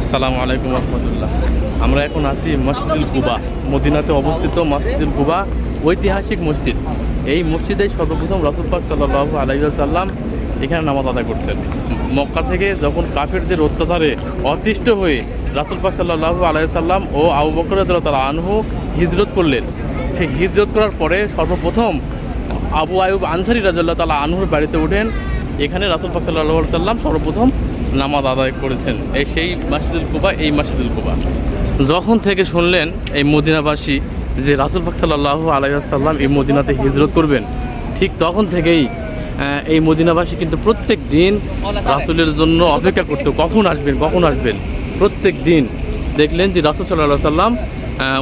আসসালামু আলাইকুম রহমতুল্লাহ আমরা এখন আছি মসজিদুল কুবা, মদিনাতে অবস্থিত মসজিদুল কুবা ঐতিহাসিক মসজিদ। এই মসজিদে সর্বপ্রথম রাসুল পাক সাল্লাহ আলাইসাল্লাম এখানে নামাজ আদায় করছেন। মক্কা থেকে যখন কাফেরদের অত্যাচারে অতিষ্ঠ হয়ে রাসুল পাক সাল্লাহ আলাইসাল্লাম ও আবু বকর তালা আনহু হিজরত করলেন। সেই হিজরত করার পরে সর্বপ্রথম আবু আয়ুব আনসারি রাজাল্লাহ তালা আনহুর বাড়িতে ওঠেন। এখানে রাসুল পাক সাল্লাহ সাল্লাম সর্বপ্রথম নামাজ আদায় করেছেন। এই সেই মাসিদুল কুবা, এই মাসিদুল কুবা। যখন থেকে শুনলেন এই মদিনাবাসী যে রাসুল পাক সাল্লাহ আলাইসাল্লাম এই মদিনাতে হিজরত করবেন, ঠিক তখন থেকেই এই মদিনাবাসী কিন্তু প্রত্যেক দিন রাসুলের জন্য অপেক্ষা করতো, কখন আসবেন কখন আসবেন। প্রত্যেক দিন দেখলেন যে রাসুল সাল্লাহ সাল্লাম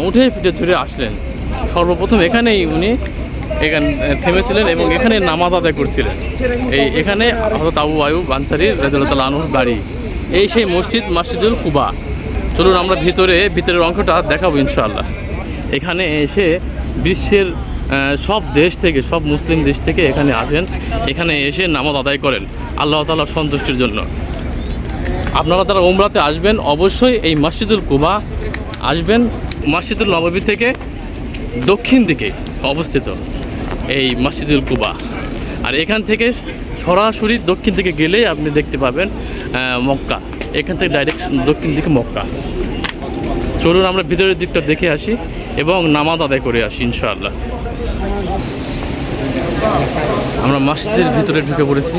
উঠে পিঠে চড়ে আসলেন। সর্বপ্রথম এখানেই উনি এখানে থেমেছিলেন এবং এখানে নামাজ আদায় করছিলেন। এই এখানে হজরত আবু আয়ুব আনসারি রাজুল্লাহ আনুর বাড়ি। এই সেই মসজিদ, মসজিদুল কুবা। চলুন আমরা ভিতরে, ভিতরের অংশটা দেখাবো ইনশাআল্লাহ। এখানে এসে বিশ্বের সব দেশ থেকে, সব মুসলিম দেশ থেকে এখানে আসেন। এখানে এসে নামাজ আদায় করেন আল্লাহ তাআলার সন্তুষ্টির জন্য। আপনারা তারা ওমরাতে আসবেন, অবশ্যই এই মসজিদুল কুবা আসবেন মসজিদুল নববী থেকে দক্ষিণ দিকে। অবস্থিত এই মসজিদুল কুবা। আর এখান থেকে সরাসরি দক্ষিণ দিকে গেলেই আপনি দেখতে পাবেন মক্কা। এখান থেকে ডাইরেক্ট দক্ষিণ দিকে মক্কা। চলুন আমরা ভিতরের দিকটা দেখে আসি এবং নামাজ আদায় করে আসি, ইনশাআল্লাহ। আমরা মসজিদের ভিতরে ঢুকে পড়েছি?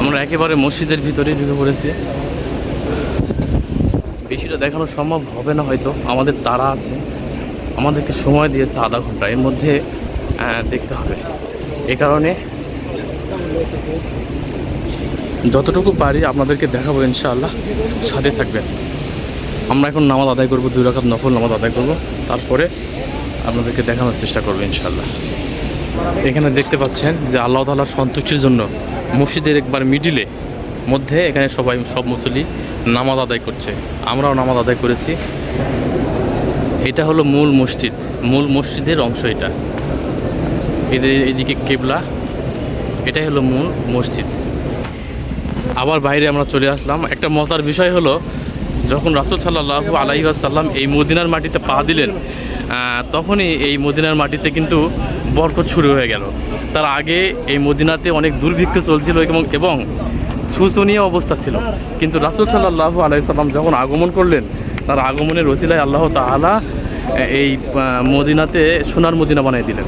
আমরা একেবারে মসজিদের ভিতরে ঢুকে পড়েছি। বেশিটা দেখানো সম্ভব হবে না হয়তো। আমাদের তারা আছে। আমাদেরকে সময় দিয়েছে আধা ঘণ্টা। এর মধ্যে দেখতে হবে। এ কারণে যতটুকু পারি আপনাদেরকে দেখাবো ইনশাআল্লাহ। সাথে থাকবেন। আমরা এখন নামাজ আদায় করব, দুই রাকাত নফল নামাজ আদায় করব। তারপরে আপনাদেরকে দেখানোর চেষ্টা করব ইনশাআল্লাহ। এখানে দেখতে পাচ্ছেন যে আল্লাহ তালার সন্তুষ্টির জন্য মসজিদের একবার মিডিলে মধ্যে এখানে সবাই সব মুসলি নামাজ আদায় করছে। আমরাও নামাজ আদায় করেছি। এটা হলো মূল মসজিদ। মূল মসজিদের অংশ এটা। এদের এদিকে কেবলা। এটাই হলো মূল মসজিদ। আবার বাইরে আমরা চলে আসলাম। একটা মজার বিষয় হলো, যখন রাসুল সাল্লাহ আলাইসাল্লাম এই মদিনার মাটিতে পা দিলেন তখনই এই মদিনার মাটিতে কিন্তু বরকত শুরু হয়ে গেল। তার আগে এই মদিনাতে অনেক দুর্ভিক্ষ চলছিল এবং এবং শোচনীয় অবস্থা ছিল। কিন্তু রাসুল সাল্লাহ আলাইসাল্লাম যখন আগমন করলেন তার আগমনের রসিলায় আল্লাহ আহ, এই মদিনাতে সোনার মদিনা বানিয়ে দিলেন।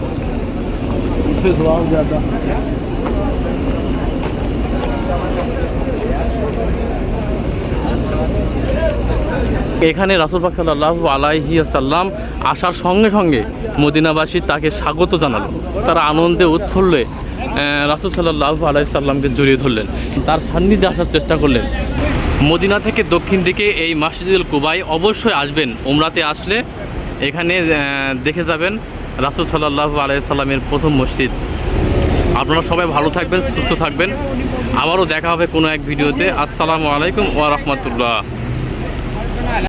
এখানে রাসুল পাক সাল্লাহ আলাইহি সাল্লাম আসার সঙ্গে সঙ্গে মদিনাবাসী তাকে স্বাগত জানালো। তারা আনন্দে উৎফুল্লে রাসুল সাল্লাহ আলাই সাল্লামকে জড়িয়ে ধরলেন। তার সান্নিধ্যে আসার চেষ্টা করলেন। মদিনা থেকে দক্ষিণ দিকে এই মাসজিদুল কুবাই অবশ্যই আসবেন। ওমরাতে আসলে এখানে দেখে যাবেন রাসুল সাল্লাহ আলাই সাল্লামের প্রথম মসজিদ। আপনারা সবাই ভালো থাকবেন, সুস্থ থাকবেন। আবারও দেখা হবে কোনো এক ভিডিওতে। আসসালামু আলাইকুম ওয়া রাহমাতুল্লাহ।